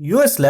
யூஎஸ்ல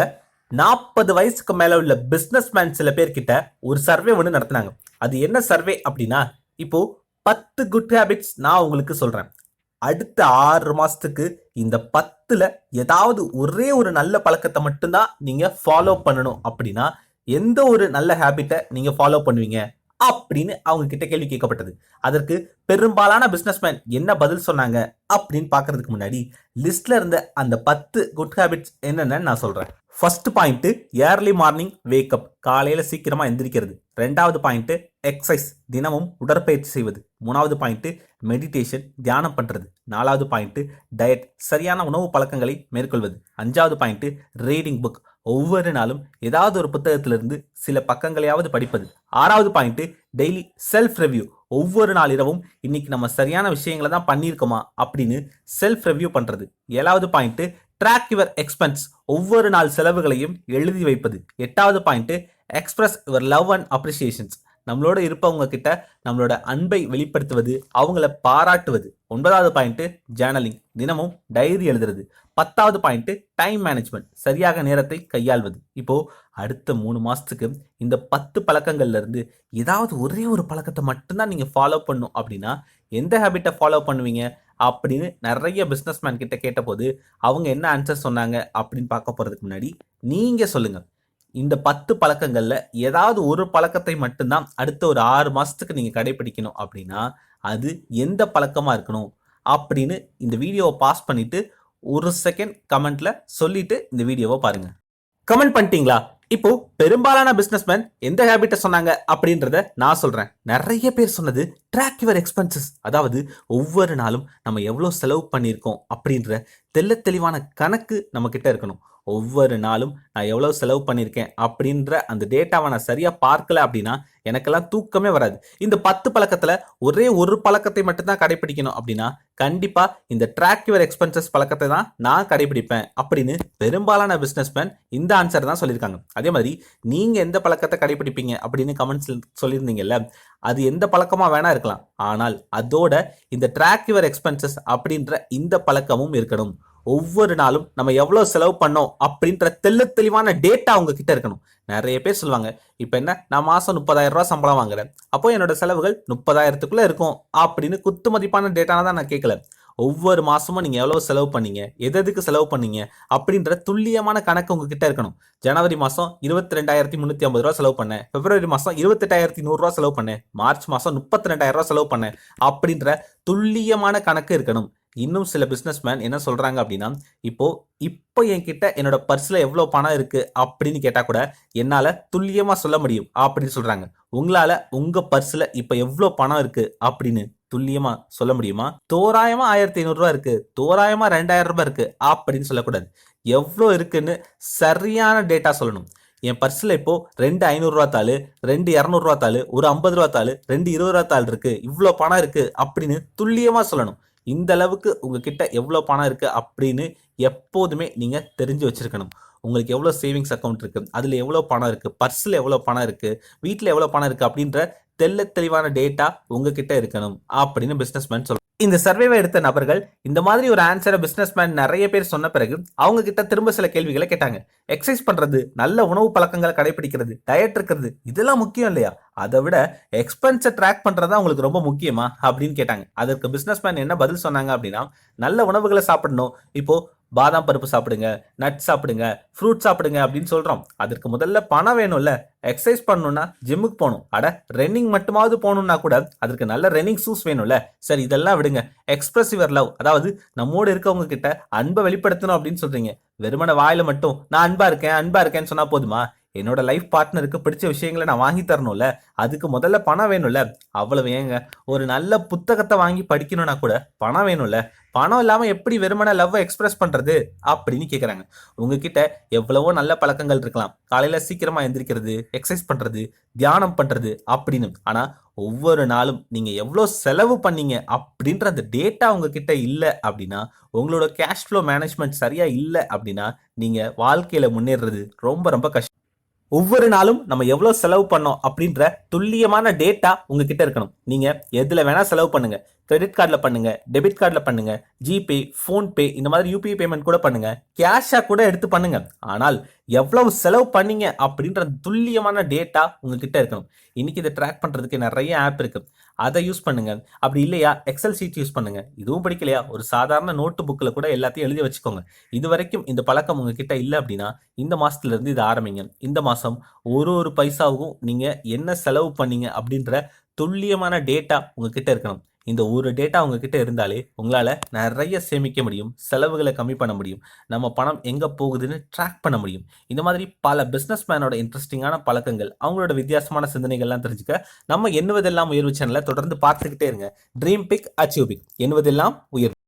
நாற்பது வயசுக்கு மேல உள்ள பிசினஸ் மேன் சில பேர்கிட்ட ஒரு சர்வே ஒன்று நடத்தினாங்க. அது என்ன சர்வே அப்படின்னா இப்போ பத்து குட் ஹேபிட்ஸ் நான் உங்களுக்கு சொல்றேன். அடுத்த ஆறு மாசத்துக்கு இந்த பத்துல ஏதாவது ஒரே ஒரு நல்ல பழக்கத்தை மட்டும்தான் நீங்க ஃபாலோ பண்ணணும் அப்படின்னா எந்த ஒரு நல்ல ஹேபிட்டை நீங்க ஃபாலோ பண்ணுவீங்க? அப்படின்னு அவங்க கிட்ட கேள்வி கேட்கப்பட்டது. அதற்கு பெரும்பாலான பிஸ்னஸ்மேன் என்ன பதில் சொன்னாங்க அப்படின்னு பார்க்கறதுக்கு முன்னாடி லிஸ்ட்ல இருந்த அந்த பத்து குட் ஹேபிட்ஸ் என்னென்னு நான் சொல்றேன். First point early morning wake up காலையில சீக்கிரமா எந்திரிக்கிறது. ரெண்டாவது பாயிண்ட் எக்ஸசைஸ் தினமும் உடற்பயிற்சி செய்வது. மூணாவது பாயிண்ட் மெடிடேஷன் தியானம் பண்றது. நாலாவது பாயிண்ட் டயட் சரியான உணவு பழக்கங்களை மேற்கொள்வது. அஞ்சாவது பாயிண்ட் ரீடிங் புக் ஒவ்வொரு நாளும் ஏதாவது ஒரு புத்தகத்திலிருந்து சில பக்கங்களையாவது படிப்பது. ஆறாவது பாயிண்ட்டு டெய்லி செல்ஃப் ரிவ்யூ ஒவ்வொரு நாள் இரவும் இன்னைக்கு நம்ம சரியான விஷயங்களை தான் பண்ணியிருக்கோமா அப்படின்னு செல்ஃப் ரிவ்யூ பண்ணுறது ஏழாவது பாயிண்ட்டு ட்ராக் யுவர் எக்ஸ்பென்ஸ் ஒவ்வொரு நாள் செலவுகளையும் எழுதி வைப்பது. எட்டாவது point express your love and appreciations நம்மளோட இருப்பவங்க கிட்ட நம்மளோட அன்பை வெளிப்படுத்துவது அவங்கள பாராட்டுவது. ஒன்பதாவது பாயிண்ட்டு ஜேர்னலிங் தினமும் டைரி எழுதுறது. பத்தாவது பாயிண்ட்டு டைம் மேனேஜ்மெண்ட் சரியாக நேரத்தை கையாள்வது. இப்போ அடுத்த மூணு மாசத்துக்கு இந்த பத்து பழக்கங்கள்ல இருந்து ஏதாவது ஒரே ஒரு பழக்கத்தை மட்டும்தான் நீங்க ஃபாலோ பண்ணும் அப்படின்னா எந்த ஹேபிட்டை ஃபாலோ பண்ணுவீங்க அப்படின்னு நிறைய பிஸ்னஸ் மேன் கிட்ட கேட்டபோது அவங்க என்ன ஆன்சர் சொன்னாங்க அப்படின்னு பார்க்க போறதுக்கு முன்னாடி நீங்க சொல்லுங்கள் இந்த பத்து பழக்கங்களில் ஏதாவது ஒரு பழக்கத்தை மட்டும்தான் அடுத்த ஒரு ஆறு மாதத்துக்கு நீங்கள் கடைபிடிக்கணும் அப்படின்னா அது எந்த பழக்கமாக இருக்கணும் அப்படின்னு இந்த வீடியோவை பாஸ் பண்ணிவிட்டு ஒரு செகண்ட் கமெண்ட்டில் சொல்லிட்டு இந்த வீடியோவை பாருங்கள் கமெண்ட் பண்ணிட்டீங்களா? இப்போ பெரும்பாலான பிசினஸ்மேன் எந்த ஹேபிட்டை சொன்னாங்க அப்படின்றத நான் சொல்றேன். நிறைய பேர் சொன்னது ட்ராக் யுவர் எக்ஸ்பென்சஸ் அதாவது ஒவ்வொரு நாளும் நம்ம எவ்வளோ செலவு பண்ணியிருக்கோம் அப்படின்ற தெள்ள தெளிவான கணக்கு நம்ம கிட்ட இருக்கணும். ஒவ்வொரு நாளும் நான் எவ்வளோ செலவு பண்ணியிருக்கேன் அப்படின்ற அந்த டேட்டாவை நான் சரியாக பார்க்கல அப்படின்னா எனக்கெல்லாம் தூக்கமே வராது. இந்த பத்து பழக்கத்தில் ஒரே ஒரு பழக்கத்தை மட்டும்தான் கடைபிடிக்கணும் அப்படின்னா கண்டிப்பாக இந்த ட்ராக் யுவர் எக்ஸ்பென்சஸ் பழக்கத்தை தான் நான் கடைபிடிப்பேன் அப்படின்னு பெரும்பாலான பிஸ்னஸ்மேன் இந்த ஆன்சர் தான் சொல்லியிருக்காங்க. அதே மாதிரி நீங்கள் எந்த பழக்கத்தை கடைபிடிப்பீங்க அப்படின்னு கமெண்ட்ஸில் சொல்லியிருந்தீங்கல்ல அது எந்த பழக்கமாக வேணா இருக்கலாம். ஆனால் அதோட இந்த ட்ராக் யுவர் எக்ஸ்பென்சஸ் அப்படின்ற இந்த பழக்கமும் இருக்கணும். ஒவ்வொரு நாளும் நம்ம எவ்வளோ செலவு பண்ணோம் அப்படின்ற தெல்ல தெளிவான டேட்டா உங்ககிட்ட இருக்கணும். நிறைய பேர் சொல்லுவாங்க இப்போ என்ன? நான் மாதம் முப்பதாயிரம் ரூபா சம்பளம் வாங்குறேன். அப்போ என்னோட செலவுகள் முப்பதாயிரத்துக்குள்ளே இருக்கும். அப்படின்னு குத்து மதிப்பான டேட்டான தான் நான் கேட்கல. ஒவ்வொரு மாதமும் நீங்கள் எவ்வளோ செலவு பண்ணீங்க எது எதுக்கு செலவு பண்ணீங்க அப்படின்ற துல்லியமான கணக்கு உங்ககிட்ட இருக்கணும். ஜனவரி மாதம் இருபத்தி ரெண்டாயிரத்தி முந்நூற்றி ஐம்பது ரூபா செலவு பண்ணேன். பிப்ரவரி மாதம் இருபத்தெட்டாயிரத்தி நூறுரூவா செலவு பண்ணேன். மார்ச் மாதம் முப்பத்தி ரெண்டாயிரம் ரூபா செலவு பண்ணேன் அப்படின்ற துல்லியமான கணக்கு இருக்கணும். இன்னும் சில பிஸ்னஸ்மேன் என்ன சொல்கிறாங்க அப்படின்னா இப்போ இப்போ என்கிட்ட என்னோட பர்ஸில் எவ்வளோ பணம் இருக்குது அப்படின்னு கேட்டால் கூட என்னால் துல்லியமாக சொல்ல முடியும் அப்படின்னு சொல்கிறாங்க உங்களால் உங்கள் பர்ஸில் இப்போ எவ்வளோ பணம் இருக்குது அப்படின்னு துல்லியமாக சொல்ல முடியுமா? தோராயமாக ஆயிரத்தி ஐநூறுரூவா இருக்குது தோராயமாக ரெண்டாயிரம் ரூபாய் இருக்குது அப்படின்னு சொல்லக்கூடாது. எவ்வளோ இருக்குன்னு சரியான டேட்டா சொல்லணும். என் பர்ஸில் இப்போ ரெண்டு ஐநூறுரூவா தாள் ரெண்டு இரநூறுவா தாள் ஒரு ஐம்பது ரூபா தாள் ரெண்டு இருபது ரூபா தாள் இருக்குது இவ்வளோ பணம் இருக்குது அப்படின்னு துல்லியமாக சொல்லணும். இந்த அளவுக்கு உங்ககிட்ட எவ்வளோ பணம் இருக்குது அப்படின்னு எப்போதுமே நீங்கள் தெரிஞ்சு வச்சுருக்கணும். உங்களுக்கு எவ்வளோ சேவிங்ஸ் அக்கௌண்ட் இருக்குது அதில் எவ்வளோ பணம் இருக்குது பர்ஸில் எவ்வளோ பணம் இருக்குது வீட்டில் எவ்வளோ பணம் இருக்குது அப்படின்ற தெள்ள தெளிவான டேட்டா உங்ககிட்ட இருக்கணும் அப்படின்னு பிஸ்னஸ்மேன் சொல்லுவாங்க இந்த சர்வேவை எடுத்த நபர்கள் இந்த மாதிரி ஒரு ஆன்சரை பிஸ்னஸ்மேன் நிறைய பேர் சொன்ன பிறகு அவங்க கிட்ட திரும்ப சில கேள்விகளை கேட்டாங்க. எக்ஸசைஸ் பண்றது நல்ல உணவு பழக்கங்களை கடைபிடிக்கிறது டயட் இருக்கிறது இதெல்லாம் முக்கியம் இல்லையா? அதை விட எக்ஸ்பென்ஸை ட்ராக் பண்றதா உங்களுக்கு ரொம்ப முக்கியமா? அப்படின்னு கேட்டாங்க. அதற்கு பிசினஸ்மேன் என்ன பதில் சொன்னாங்க அப்படின்னா நல்ல உணவுகளை சாப்பிடணும். இப்போ பாதாம் பருப்பு சாப்பிடுங்க நட் சாப்பிடுங்க ஃப்ரூட் சாப்பிடுங்க அப்படின்னு சொல்றோம். அதற்கு முதல்ல பணம் வேணும்ல. எக்ஸசைஸ் பண்ணணும்னா ஜிம்முக்கு போகணும். அட ரன்னிங் மட்டுமாவது போகணும்னா கூட அதற்கு நல்ல ரன்னிங் ஷூஸ் வேணும்ல. சரி இதெல்லாம் விடுங்க. எக்ஸ்பிரசிவர் லவ் அதாவது நம்மோடு இருக்கவங்க கிட்ட அன்பை வெளிப்படுத்தணும் அப்படின்னு சொல்றீங்க. வெறுமன வாயில மட்டும் நான் அன்பா இருக்கேன் அன்பா இருக்கேன்னு சொன்னா போதுமா? என்னோட லைஃப் பார்ட்னருக்கு பிடிச்ச விஷயங்களை நான் வாங்கி தரணும்ல அதுக்கு முதல்ல பணம் வேணும்ல. அவ்வளவு ஏங்க. ஒரு நல்ல புத்தகத்தை வாங்கி படிக்கணும்னா கூட பணம் வேணும்ல. பணம் இல்லாமல் எப்படி வெறுமன லவ்வை எக்ஸ்பிரஸ் பண்றது அப்படின்னு கேட்குறாங்க உங்ககிட்ட எவ்வளவோ நல்ல பழக்கங்கள் இருக்கலாம். காலையில் சீக்கிரமா எந்திரிக்கிறது எக்ஸசைஸ் பண்றது தியானம் பண்றது அப்படின்னு. ஆனா ஒவ்வொரு நாளும் நீங்க எவ்வளோ செலவு பண்ணீங்க அப்படின்ற அந்த டேட்டா உங்ககிட்ட இல்லை அப்படின்னா உங்களோட கேஷ் ஃப்ளோ மேனேஜ்மெண்ட் சரியா இல்லை அப்படின்னா நீங்கள் வாழ்க்கையில முன்னேறது ரொம்ப ரொம்ப கஷ்டம். ஒவ்வொரு நாளும் நம்ம எவ்வளோ செலவு பண்ணோம் அப்படின்ற துல்லியமான டேட்டா உங்ககிட்ட இருக்கணும். நீங்கள் எதில் வேணால் செலவு பண்ணுங்கள் கிரெடிட் கார்டில் பண்ணுங்க டெபிட் கார்டில் பண்ணுங்க ஜிபே ஃபோன்பே இந்த மாதிரி யூபிஐ பேமெண்ட் கூட பண்ணுங்க. கேஷாக கூட எடுத்து பண்ணுங்க. ஆனால் எவ்வளவு செலவு பண்ணீங்க அப்படின்ற துல்லியமான டேட்டா உங்ககிட்ட இருக்கணும். இன்னைக்கு இதை ட்ராக் பண்ணுறதுக்கு நிறைய ஆப் இருக்கு. அதை யூஸ் பண்ணுங்க. அப்படி இல்லையா? எக்ஸல் சீட் யூஸ் பண்ணுங்க. இதுவும் படிக்கலையா? ஒரு சாதாரண நோட்டு புக்கில் கூட எல்லாத்தையும் எழுதி வச்சுக்கோங்க. இது வரைக்கும் இந்த பழக்கம் உங்ககிட்ட இல்லை அப்படின்னா இந்த மாசத்துல இருந்து இதை ஆரம்பிங்க. இந்த மாசம் ஒரு ஒரு பைசாவுக்கும் நீங்க என்ன செலவு பண்ணீங்க அப்படின்ற துல்லியமான டேட்டா உங்ககிட்ட இருக்கணும். இந்த ஒரு டேட்டா உங்ககிட்ட இருந்தாலே உங்களால் நிறைய சேமிக்க முடியும் செலவுகளை கம்மி பண்ண முடியும் நம்ம பணம் எங்கே போகுதுன்னு ட்ராக் பண்ண முடியும். இந்த மாதிரி பல பிஸ்னஸ் மேனோட இன்ட்ரெஸ்டிங்கான பழக்கங்கள் அவங்களோட வித்தியாசமான சிந்தனைகள்லாம் தெரிஞ்சுக்க நம்ம எண்ணுவதெல்லாம் உயர்வு சேனலை தொடர்ந்து பார்த்துக்கிட்டே இருங்க. ட்ரீம் பிக் அச்சீவ் பிக் எண்ணுவதெல்லாம் உயர்வு